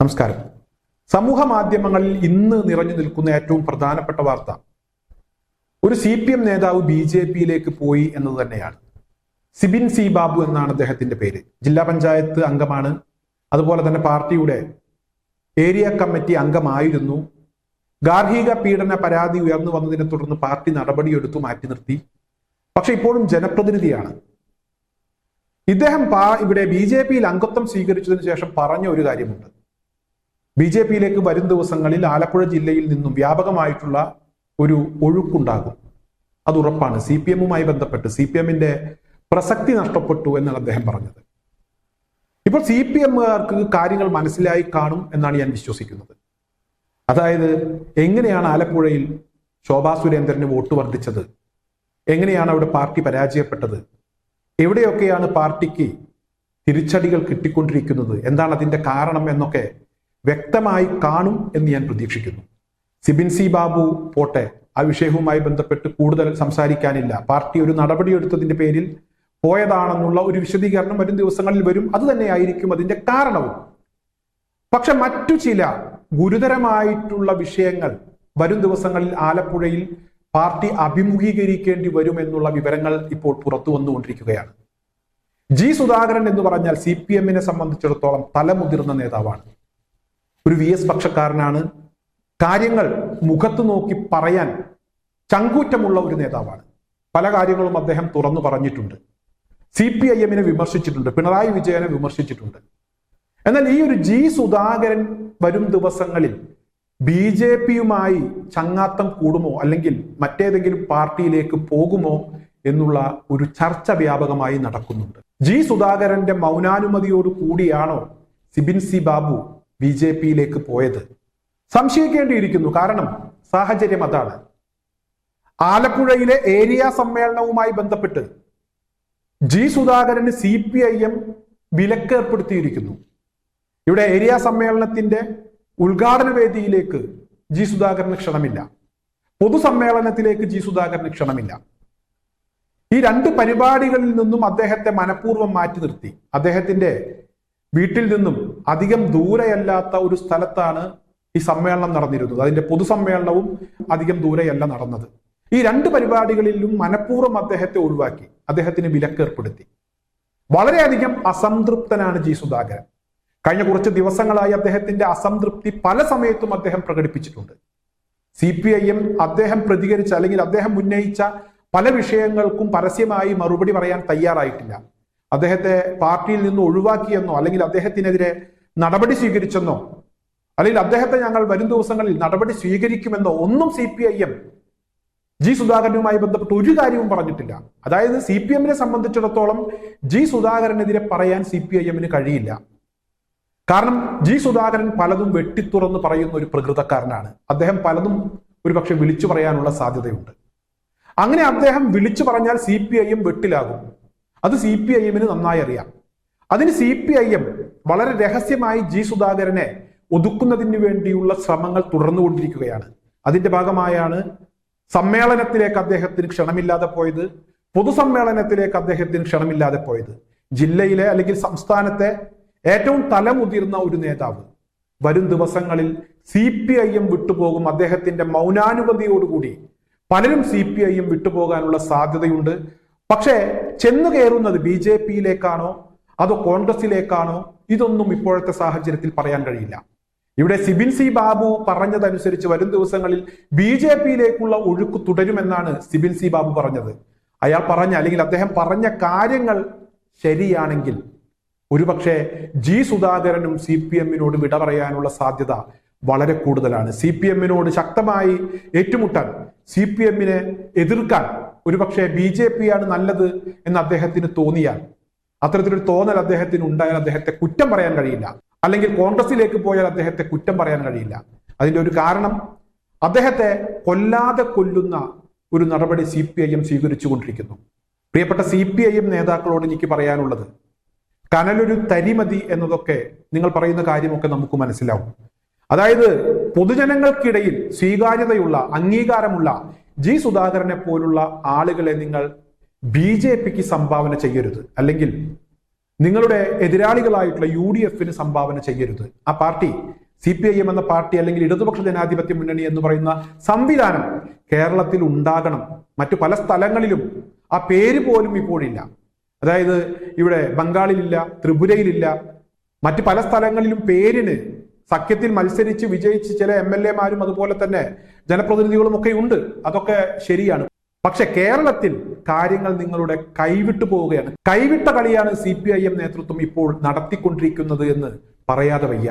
നമസ്കാരം. സമൂഹ മാധ്യമങ്ങളിൽ ഇന്ന് നിറഞ്ഞു നിൽക്കുന്ന ഏറ്റവും പ്രധാനപ്പെട്ട വാർത്ത. ഒരു സി പി എം നേതാവ് ബി ജെ പിയിലേക്ക് പോയി എന്നത് തന്നെയാണ്. സിബിൻ സി ബാബു എന്നാണ് അദ്ദേഹത്തിന്റെ പേര്. ജില്ലാ പഞ്ചായത്ത് അംഗമാണ്. അതുപോലെ തന്നെ പാർട്ടിയുടെ ഏരിയ കമ്മിറ്റി അംഗമായിരുന്നു. ഗാർഹിക പീഡന പരാതി ഉയർന്നു വന്നതിനെ തുടർന്ന് പാർട്ടി നടപടിയെടുത്തു മാറ്റി നിർത്തി. പക്ഷെ ഇപ്പോഴും ജനപ്രതിനിധിയാണ്. ഇദ്ദേഹം ഇവിടെ ബി ജെ പിയിൽ അംഗത്വം സ്വീകരിച്ചതിന് ശേഷം പറഞ്ഞ ഒരു കാര്യമുണ്ട്. ബി ജെ പിയിലേക്ക് വരും ദിവസങ്ങളിൽ ആലപ്പുഴ ജില്ലയിൽ നിന്നും വ്യാപകമായിട്ടുള്ള ഒരു ഒഴുക്കുണ്ടാകും. അത് ഉറപ്പാണ്. സി പി എമ്മുമായി ബന്ധപ്പെട്ട് സി പി എമ്മിന്റെ പ്രസക്തി നഷ്ടപ്പെട്ടു എന്നാണ് അദ്ദേഹം പറഞ്ഞത്. ഇപ്പോൾ സി പി എമ്മുകാർക്ക് കാര്യങ്ങൾ മനസ്സിലായി കാണും എന്നാണ് ഞാൻ വിശ്വസിക്കുന്നത്. അതായത് എങ്ങനെയാണ് ആലപ്പുഴയിൽ ശോഭാ സുരേന്ദ്രന് വോട്ട് വർദ്ധിച്ചത്? എങ്ങനെയാണ് അവിടെ പാർട്ടി പരാജയപ്പെട്ടത്? എവിടെയൊക്കെയാണ് പാർട്ടിക്ക് തിരിച്ചടികൾ കിട്ടിക്കൊണ്ടിരിക്കുന്നത്? എന്താണ് അതിന്റെ കാരണം എന്നൊക്കെ വ്യക്തമായി കാണും എന്ന് ഞാൻ പ്രതീക്ഷിക്കുന്നു. സിബിൻ സി ബാബു പോട്ടെ ആ വിഷയവുമായി ബന്ധപ്പെട്ട് കൂടുതൽ സംസാരിക്കാനില്ല. പാർട്ടി ഒരു നടപടിയെടുത്തതിന്റെ പേരിൽ പോയതാണെന്നുള്ള ഒരു വിശദീകരണം വരും ദിവസങ്ങളിൽ വരും. അത് തന്നെയായിരിക്കും അതിന്റെ കാരണവും. പക്ഷെ മറ്റു ചില ഗുരുതരമായിട്ടുള്ള വിഷയങ്ങൾ വരും ദിവസങ്ങളിൽ ആലപ്പുഴയിൽ പാർട്ടി അഭിമുഖീകരിക്കേണ്ടി വരും എന്നുള്ള വിവരങ്ങൾ ഇപ്പോൾ പുറത്തു വന്നുകൊണ്ടിരിക്കുകയാണ്. ജി സുധാകരൻ എന്ന് പറഞ്ഞാൽ സി പി എമ്മിനെ സംബന്ധിച്ചിടത്തോളം തലമുതിർന്ന നേതാവാണ്. ഒരു വി എസ് പക്ഷക്കാരനാണ്. കാര്യങ്ങൾ മുഖത്ത് നോക്കി പറയാൻ ചങ്കൂറ്റമുള്ള ഒരു നേതാവാണ്. പല കാര്യങ്ങളും അദ്ദേഹം തുറന്നു പറഞ്ഞിട്ടുണ്ട്. സി പി ഐ എമ്മിനെ വിമർശിച്ചിട്ടുണ്ട്. പിണറായി വിജയനെ വിമർശിച്ചിട്ടുണ്ട്. എന്നാൽ ഈ ഒരു ജി സുധാകരൻ വരും ദിവസങ്ങളിൽ ബി ജെ പിയുമായി ചങ്ങാത്തം കൂടുമോ? അല്ലെങ്കിൽ മറ്റേതെങ്കിലും പാർട്ടിയിലേക്ക് പോകുമോ? എന്നുള്ള ഒരു ചർച്ച വ്യാപകമായി നടക്കുന്നുണ്ട്. ജി സുധാകരന്റെ മൗനാനുമതിയോട് കൂടിയാണോ Sibin C Babu B J പിയിലേക്ക് പോയത്. സംശയിക്കേണ്ടിയിരിക്കുന്നു. കാരണം സാഹചര്യം അതാണ്. ആലപ്പുഴയിലെ ഏരിയ സമ്മേളനവുമായി ബന്ധപ്പെട്ട് ജി സുധാകരന് സി പി ഐ എം വിലക്ക് ഏർപ്പെടുത്തിയിരിക്കുന്നു. ഇവിടെ ഏരിയ സമ്മേളനത്തിന്റെ ഉദ്ഘാടന വേദിയിലേക്ക് ജി സുധാകരന് ക്ഷണമില്ല. പൊതുസമ്മേളനത്തിലേക്ക് ജി സുധാകരന് ക്ഷണമില്ല. ഈ രണ്ട് പരിപാടികളിൽ നിന്നും അദ്ദേഹത്തെ മനഃപൂർവം മാറ്റി നിർത്തി. അദ്ദേഹത്തിന്റെ വീട്ടിൽ നിന്നും അധികം ദൂരെയല്ലാത്ത ഒരു സ്ഥലത്താണ് ഈ സമ്മേളനം നടന്നിരുന്നത്. അതിന്റെ പൊതുസമ്മേളനവും അധികം ദൂരെയല്ല നടന്നത്. ഈ രണ്ട് പരിപാടികളിലും മനഃപൂർവം അദ്ദേഹത്തെ ഒഴിവാക്കി. അദ്ദേഹത്തിന് വിലക്കേർപ്പെടുത്തി. വളരെയധികം അസംതൃപ്തനാണ് ജി സുധാകരൻ. കഴിഞ്ഞ കുറച്ച് ദിവസങ്ങളായി അദ്ദേഹത്തിന്റെ അസംതൃപ്തി പല സമയത്തും അദ്ദേഹം പ്രകടിപ്പിച്ചിട്ടുണ്ട്. സി പി ഐ എം അദ്ദേഹം പ്രതികരിച്ച അല്ലെങ്കിൽ അദ്ദേഹം ഉന്നയിച്ച പല വിഷയങ്ങൾക്കും പരസ്യമായി മറുപടി പറയാൻ തയ്യാറായിട്ടില്ല. അദ്ദേഹത്തെ പാർട്ടിയിൽ നിന്ന് ഒഴിവാക്കിയെന്നോ അല്ലെങ്കിൽ അദ്ദേഹത്തിനെതിരെ നടപടി സ്വീകരിച്ചെന്നോ അല്ലെങ്കിൽ അദ്ദേഹത്തെ ഞങ്ങൾ വരും ദിവസങ്ങളിൽ നടപടി സ്വീകരിക്കുമെന്നോ ഒന്നും C P I M G സുധാകരനുമായി ബന്ധപ്പെട്ട് ഒരു കാര്യവും പറഞ്ഞിട്ടില്ല. അതായത് സി പി എമ്മിനെ സംബന്ധിച്ചിടത്തോളം ജി സുധാകരനെതിരെ പറയാൻ സി പി ഐ എമ്മിന് കഴിയില്ല. കാരണം ജി സുധാകരൻ പലതും വെട്ടിത്തുറന്ന് പറയുന്ന ഒരു പ്രകൃതക്കാരനാണ്. അദ്ദേഹം പലതും ഒരുപക്ഷെ വിളിച്ചു പറയാനുള്ള സാധ്യതയുണ്ട്. അങ്ങനെ അദ്ദേഹം വിളിച്ചു പറഞ്ഞാൽ സി പി ഐ എം വെട്ടിലാകും. അത് സി പി ഐ എമ്മിന് നന്നായി അറിയാം. അതിന് സി പി ഐ എം വളരെ രഹസ്യമായി ജി സുധാകരനെ ഒതുക്കുന്നതിന് വേണ്ടിയുള്ള ശ്രമങ്ങൾ തുടർന്നുകൊണ്ടിരിക്കുകയാണ്. അതിന്റെ ഭാഗമായാണ് സമ്മേളനത്തിലേക്ക് അദ്ദേഹത്തിന് ക്ഷണമില്ലാതെ പോയത് പൊതുസമ്മേളനത്തിലേക്ക് അദ്ദേഹത്തിന് ക്ഷണമില്ലാതെ പോയത്. ജില്ലയിലെ അല്ലെങ്കിൽ സംസ്ഥാനത്തെ ഏറ്റവും തലമുതിർന്ന ഒരു നേതാവ്. വരും ദിവസങ്ങളിൽ സി പി ഐ എം വിട്ടുപോകും അദ്ദേഹത്തിന്റെ മൗനാനുമതിയോടുകൂടി പലരും സി പി ഐ എം വിട്ടുപോകാനുള്ള സാധ്യതയുണ്ട്. പക്ഷേ ചെന്നു കയറുന്നത് ബി ജെ പിയിലേക്കാണോ അതോ കോൺഗ്രസിലേക്കാണോ? ഇതൊന്നും ഇപ്പോഴത്തെ സാഹചര്യത്തിൽ പറയാൻ കഴിയില്ല. ഇവിടെ സിബിൻ സി ബാബു പറഞ്ഞതനുസരിച്ച് വരും ദിവസങ്ങളിൽ ബി ജെ പിയിലേക്കുള്ള ഒഴുക്ക് തുടരുമെന്നാണ് സിബിൻ സി ബാബു പറഞ്ഞത്. അയാൾ പറഞ്ഞ അല്ലെങ്കിൽ അദ്ദേഹം പറഞ്ഞ കാര്യങ്ങൾ ശരിയാണെങ്കിൽ ഒരുപക്ഷെ ജി സുധാകരനും സി പി എമ്മിനോട് വിട പറയാനുള്ള സാധ്യത വളരെ കൂടുതലാണ്. സി പി എമ്മിനോട് ശക്തമായി ഏറ്റുമുട്ടാൻ സി പി എമ്മിനെ എതിർക്കാൻ ഒരുപക്ഷെ ബി ജെ പി ആണ് നല്ലത് എന്ന് അദ്ദേഹത്തിന് തോന്നിയാൽ അത്തരത്തിലൊരു തോന്നൽ അദ്ദേഹത്തിന് ഉണ്ടായാൽ അദ്ദേഹത്തെ കുറ്റം പറയാൻ കഴിയില്ല. അല്ലെങ്കിൽ കോൺഗ്രസിലേക്ക് പോയാൽ അദ്ദേഹത്തെ കുറ്റം പറയാൻ കഴിയില്ല. അതിന്റെ ഒരു കാരണം അദ്ദേഹത്തെ കൊല്ലാതെ കൊല്ലുന്ന ഒരു നടപടി സി പി ഐ എം സ്വീകരിച്ചുകൊണ്ടിരിക്കുന്നു. പ്രിയപ്പെട്ട സി പി ഐ എം നേതാക്കളോട് എനിക്ക് പറയാനുള്ളത് കനലൊരു തരിമതി എന്നതൊക്കെ നിങ്ങൾ പറയുന്ന കാര്യമൊക്കെ നമുക്ക് മനസ്സിലാവും. അതായത് പൊതുജനങ്ങൾക്കിടയിൽ സ്വീകാര്യതയുള്ള അംഗീകാരമുള്ള ജി സുധാകരനെ പോലുള്ള ആളുകളെ നിങ്ങൾ ബി ജെ പിക്ക് സംഭാവന ചെയ്യരുത്. അല്ലെങ്കിൽ നിങ്ങളുടെ എതിരാളികളായിട്ടുള്ള യു ഡി എഫിന് സംഭാവന ചെയ്യരുത്. ആ party C P I M എന്ന പാർട്ടി അല്ലെങ്കിൽ ഇടതുപക്ഷ ജനാധിപത്യ മുന്നണി എന്ന് പറയുന്ന സംവിധാനം കേരളത്തിൽ ഉണ്ടാകണം. മറ്റു പല സ്ഥലങ്ങളിലും ആ പേര് പോലും ഇപ്പോഴില്ല. അതായത് ഇവിടെ ബംഗാളിലില്ല ത്രിപുരയിലില്ല മറ്റ് പല സ്ഥലങ്ങളിലും പേരിന് സഖ്യത്തിൽ മത്സരിച്ച് വിജയിച്ച് ചില എം എൽ എമാരും അതുപോലെ തന്നെ ജനപ്രതിനിധികളും ഒക്കെ ഉണ്ട്. അതൊക്കെ ശരിയാണ്. പക്ഷെ കേരളത്തിൽ കാര്യങ്ങൾ നിങ്ങളുടെ കൈവിട്ടു പോവുകയാണ്. കൈവിട്ട കളിയാണ് സി പി ഐ എം നേതൃത്വം ഇപ്പോൾ നടത്തിക്കൊണ്ടിരിക്കുന്നത് എന്ന് പറയാതെ വയ്യ.